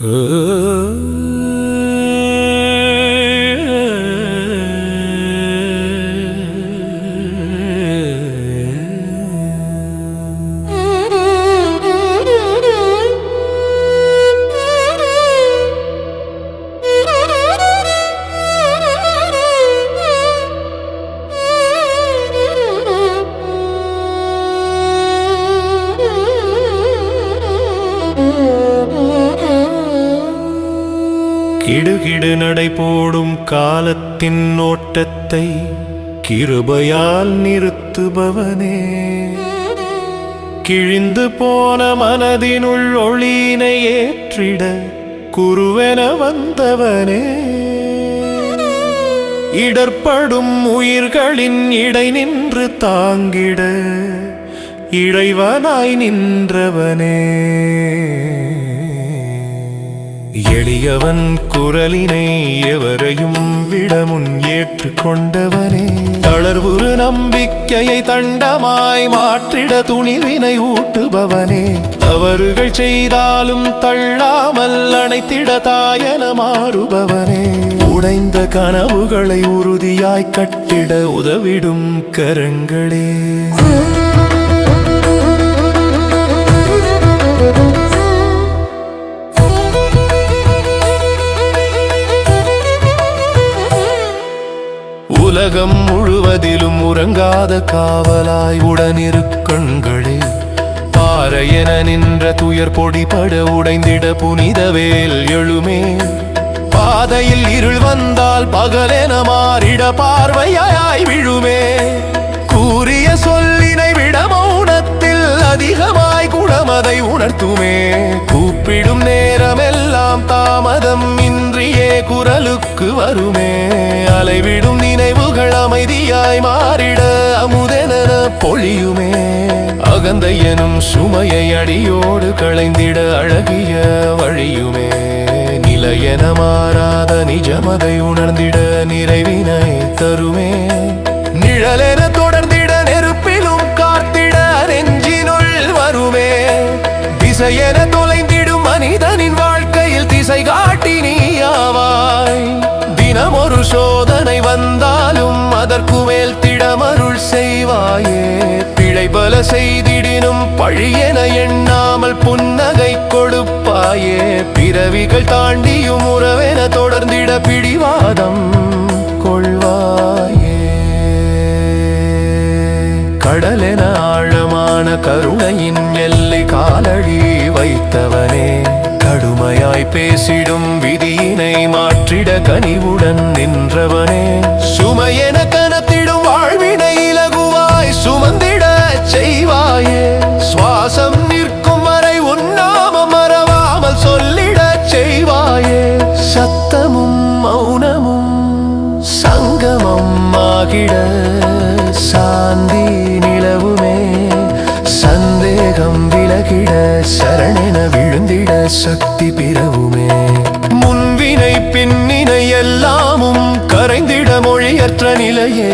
呃。கிடுகிடு நடை போடும் காலத்தின் ஓட்டத்தை கிருபையால் நிறுத்துபவனே. கிழிந்து போன மனதினுள் ஒளியினை ஏற்றிட குருவென வந்தவனே. இடர்படும் உயிர்களின் இடை நின்று தாங்கிட இறைவனாய் நின்றவனே. எளியவன் குரலினை எவரையும் விடமுன் ஏற்றுக்கொண்டவனே. தளர்வுறு நம்பிக்கையை தண்டமாய் மாற்றிட துணிவினை ஊட்டுபவனே. தவறுகள் செய்தாலும் தள்ளாமல் அணைத்திட தாயன மாறுபவனே. உடைந்த கனவுகளை உறுதியாய் கட்டிட உதவிடும் கரங்களே. உறங்காத காவலாய் உடனிருக்கண்களே என நின்ற துயர் பொடிபட உடைந்திட புனித வேல் எழுமே. பாதையில் இருள் வந்தால் பகலென மாறிட பார்வையாய் விழுமே. கூறிய சொல்லினை விட மௌனத்தில் அதிகமாய் குணமதை உணர்த்துமே. கூப்பிடும் நேரமெல்லாம் தாமதம் இன்றியே குரலுக்கு வருமே. அலைவிடும் நினைவுகள் அமைதியாய் மாறிட அமுதென பொழியுமே. அகந்தை எனும் சுமையை அடியோடு களைந்திட அழகிய வழியுமே. நிலையென மாறாத நிஜமதை உணர்ந்திட நிறைவினை தருமே. நிழலென தொடர்ந்திட நெருப்பிலும் காத்திட நெஞ்சினுள் வருமே. திசையென செய்திடினும் பழியென எண்ணாமல் புன்னகை கொடுப்பாயே. பிறவிகள் தாண்டியும் உறவென தொடர்ந்திட பிடிவாதம் கொள்வாயே. கடலென ஆழமான கருணையின் எல்லை காலடி வைத்தவனே. கடுமையாய் பேசிடும் விதியினை மாற்றிட கனிவுடன் நின்றவனே. சுமையென கனத்திடும் வாழ்வினை இலகுவாய் சுமந்திட தாயே சுவாசம் நிற்கும் வரை உன்னாம மறவாமல் சொல்லிட செய்வாயே. சத்தமும் மௌனமும் சங்கமம் ஆகிட சாந்தி நிலவுமே. சந்தேகம் விலகிட சரணென விழுந்திட சக்தி பிறவுமே. முன்வினை பின்னினை எல்லாமும் கரைந்திட மொழியற்ற நிலையே.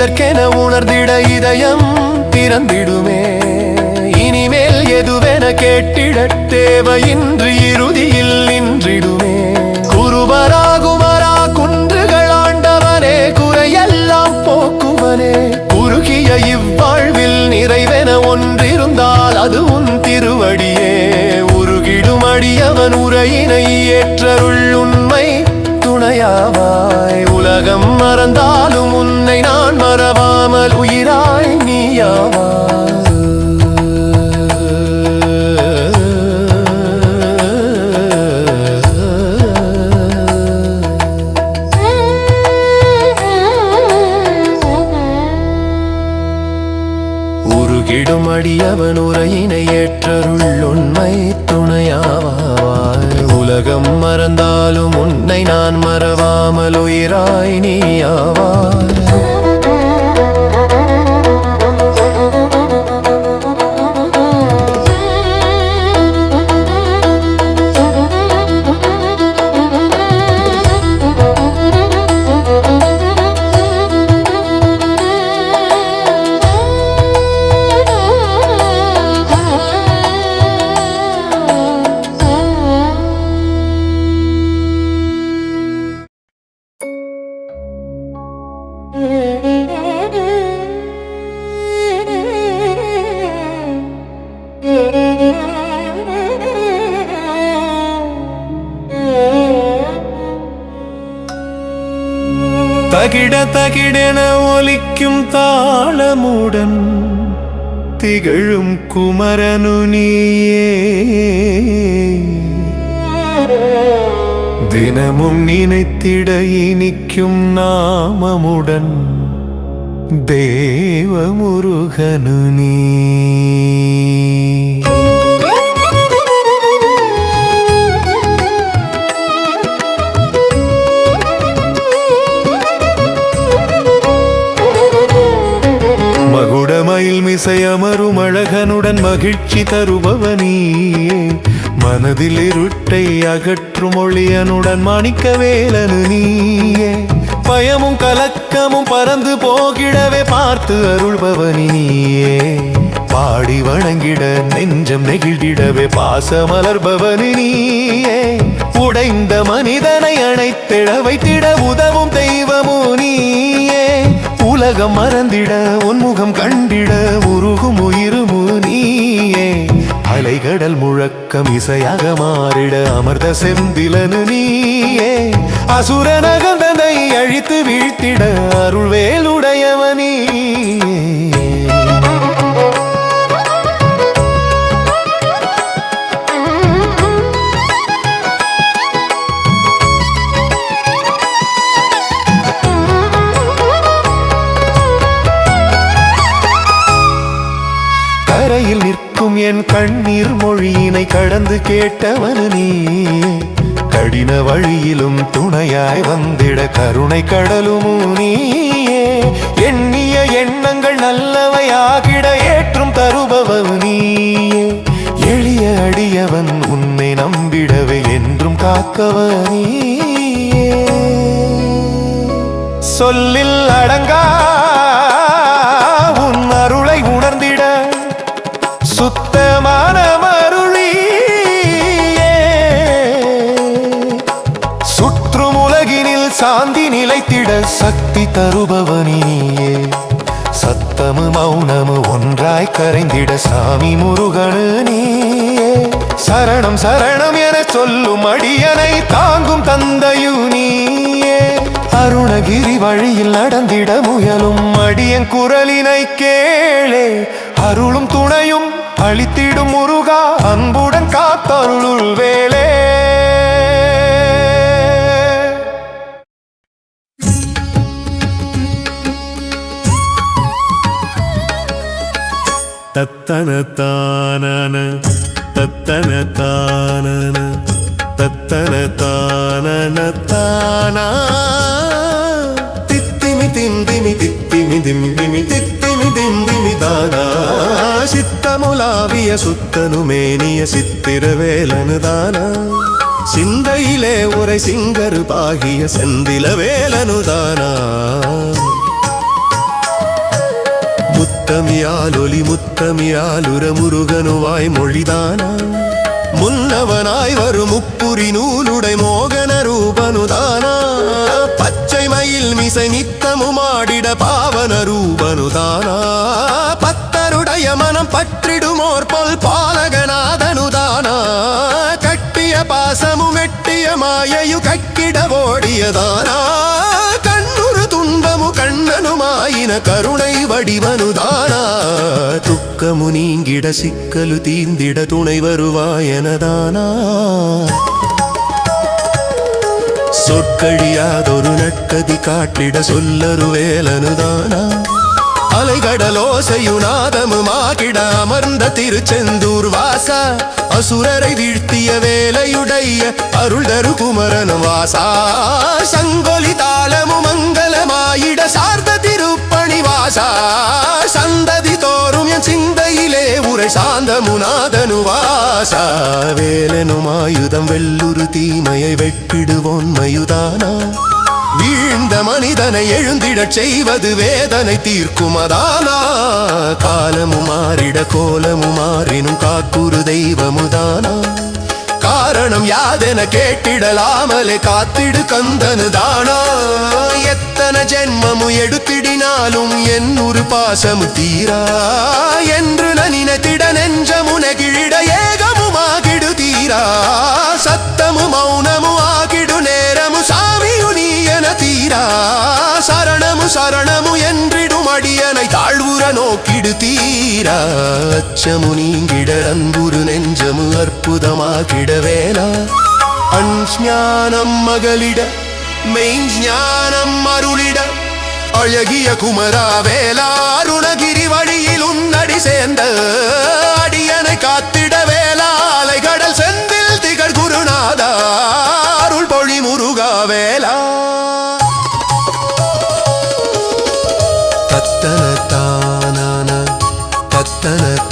வாழ்ந்தது இதற்கென உணர்ந்திட இதயம் திறந்திடுமே? இனிமேல் எதுவென கேட்டிட தேவையின்றி இறுதியில் நின்றிடுமே. குருபராகுமரா குன்றுகள் ஆண்டவனே குறையெல்லாம் போக்குவனே. குறுகிய இவ்வாழ்வில் நிறைவென ஒன்றிருந்தால் அது உன் திருவடியே. உருகிடும் அடியவன் உரையினை ஏற்றருள் உண்மை துணையாவாய். உலகம் மறந்தாலும் இடுமடியவன் உரையினை ஏற்றருள் உண்மை துணையாவாய். உலகம் மறந்தாலும் உன்னை நான் மறவாமல் உயிராய் நீ ஆவாய். തകിട തകിടന ഒലിക്കും താളമൂടൻ തികഴും കുമരനു ദിനമും നിനത്തിട ഇനിക്കും നാമമുടൻ ദേവമുരുകനുനീ மகுடமயில் அழகனுடன் மகிழ்ச்சி தருபவனியே மனதில் இருட்டை அகற்றும் ஒளியனுடன் மாணிக்க வேலனு நீயே. பயமும் கலக்கமும் பறந்து போகிடவே பார்த்து அருள்பவனி நீயே. பாடி வணங்கிட நெஞ்சம் நெகிழ்ந்திடவே பாசமலர்பவனி நீயே. உடைந்த மனிதனை அணைத்திட வைத்திட உதவும் தெய்வமோ நீயே. உலகம் மறந்திட உன்முகம் கண்டிட உருகும் உயிருமு நீயே. அலைகடல் முழக்கம் இசையாக மாறிட அமர்ந்த செந்திலனு நீயே. அசுரனகந்தனை அழித்து கேட்கும் என் கண்ணீர் மொழியினை கடந்து கேட்டவனு நீ. கடின வழியிலும் துணையாய் வந்திட கருணை கடலுமு நீயே. எண்ணிய எண்ணங்கள் நல்லவையாகிட ஏற்றும் தருபவன் நீயே. எளிய அடியவன் உன்னை நம்பிடவே என்றும் காக்கவனீயே சொல்லில் அடங்கா சக்தி தருபவனியே சத்தமு மௌனமு ஒன்றாய் கரைந்திட சாமி முருகனு. நீயே சரணம் சரணம் என சொல்லும் அடியனை தாங்கும் தந்தையு நீயே அருணகிரி வழியில் நடந்திட முயலும் அடியன் குரலினை கேளே. அருளும் துணையும் அளித்திடும் முருகா அன்புடன் காத்தருளுள் வேலே தத்தன தானன தத்தன தானன தத்தன தானன தானா. தித்திமி திந்திமி தித்திமி திம்பிமி தித்திமி திந்திமி தானா. சித்தமுலாவிய சுத்தனு மேனிய சித்திரவேலனு தானா. சிந்தையிலே உரை சிங்கரு பாகிய செந்தில வேலனுதானா முத்தமியால் ஒலி முத்தமியால் உரமுருகனுவாய் மொழிதானா முன்னவனாய் வரும் முப்புரி நூலுடை மோகன ரூபனுதானா? பச்சை மயில் மிசை நித்தமும் ஆடிட பாவன ரூபனுதானா? பத்தருடைய மனம் பற்றிடுமோர் பொல் பாலகநாதனுதானா? கட்டிய பாசமும் வெட்டிய மாயையு கட்டிட ஓடியதானா? கண்ணனுமாயின கருணை வடிவனுதானா? துக்கமு நீங்கிட சிக்கலு தீந்திட துணை வருவாயனதானா? சொற்கழியாதொரு நட்கதி காட்டிட சொல்லரு வேலனுதானா? அலைகடலோசையுநாதமுமாகிட அமர்ந்த திருச்செந்தூர் வாசா? அசுரரை வீழ்த்திய வேலையுடைய அருள் தரு குமரன் வாசா? சங்கொலி தாளமு மங்களமாயிட சார்ந்த மணிவாசா சந்ததி தோறும் என் சிந்தையிலே உரை சாந்த முனாதனு வாசா வேலனுமாயுதம் வெல்லுரு தீமையை வெட்டிடுவோன் மயுதானா. வீழ்ந்த மனிதனை எழுந்திடச் செய்வது வேதனை தீர்க்கும் அதானா. காலமு மாறிட கோலமு மாறினும் காக்குரு தெய்வமுதானா. காரணம் யாதென கேட்டிடலாமலே காத்திடு கந்தனு தானா? எத்தனை ஜென்மமு எடுத்திடினாலும் என் ஒரு பாசமு தீரா? என்று நினைத்திட நெஞ்சமு நெகிழிட ஏகமுமாகிடு தீரா? சத்தமு மௌனமு ஆகிடு நேரமு சாமியு நீ என தீரா? சா சரணமு என்றிடும் நோக்கிடு தீரா அச்சமு நீங்கிட அன்புரு நெஞ்சமு அற்புதமாகிட வேலா அஞ்ஞானம் மகளிட மெய்ஞானம் அருளிட அழகிய குமரா வேலா அருணகிரி வழியில் உன்னடி சேர்ந்த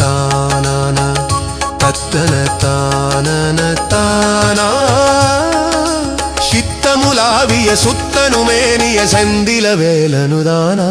தானான தத்தன தானன தானா. சித்தமுலாவிய சுத்தனுமேனிய செந்தில வேலனுதானா.